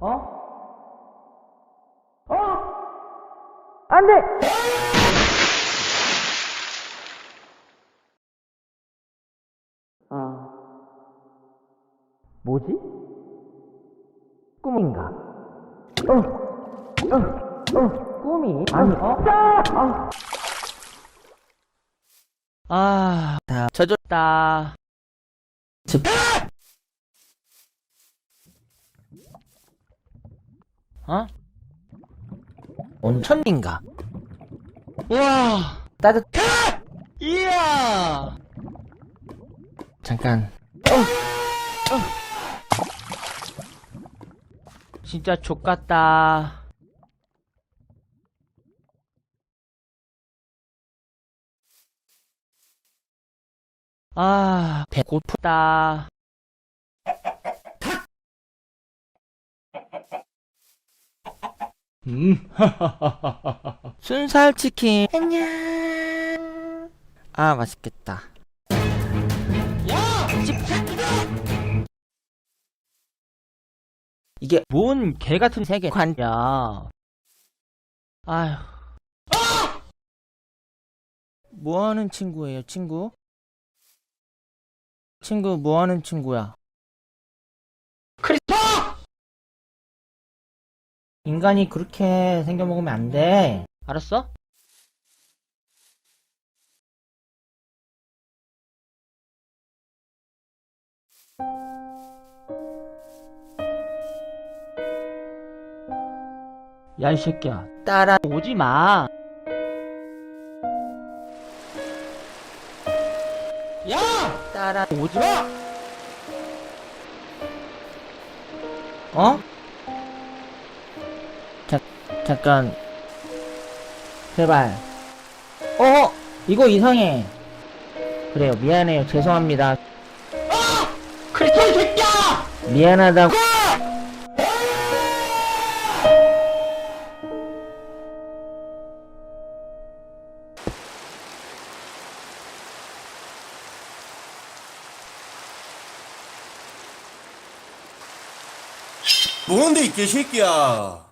어? 어? 안 돼! 아. 뭐지? 꿈인가? 어, 어, 어, 꿈이? 아니, 어? 아, 아, 다 젖었다. 즉, 어? 온천인가? 우와, 따뜻, 이야! 잠깐. 어, 어. 진짜 족같다. 아, 배고프다. 음, 순살 치킨. 안녕. 아, 맛있겠다. 야, 이게 뭔 개 같은 세계 관이야. 아휴. 뭐 하는 친구예요, 친구? 친구 뭐 하는 친구야? 크리스토! 인간이 그렇게 생겨 먹으면 안 돼. 알았어? 야, 이 새끼야. 따라 오지 마. 야! 따라 오지 마! 어? 자, 잠깐. 제발. 어? 이거 이상해. 그래요, 미안해요. 죄송합니다. 아! 크리스토 이 새끼야! 미안하다고. 뭔데 이 개새끼야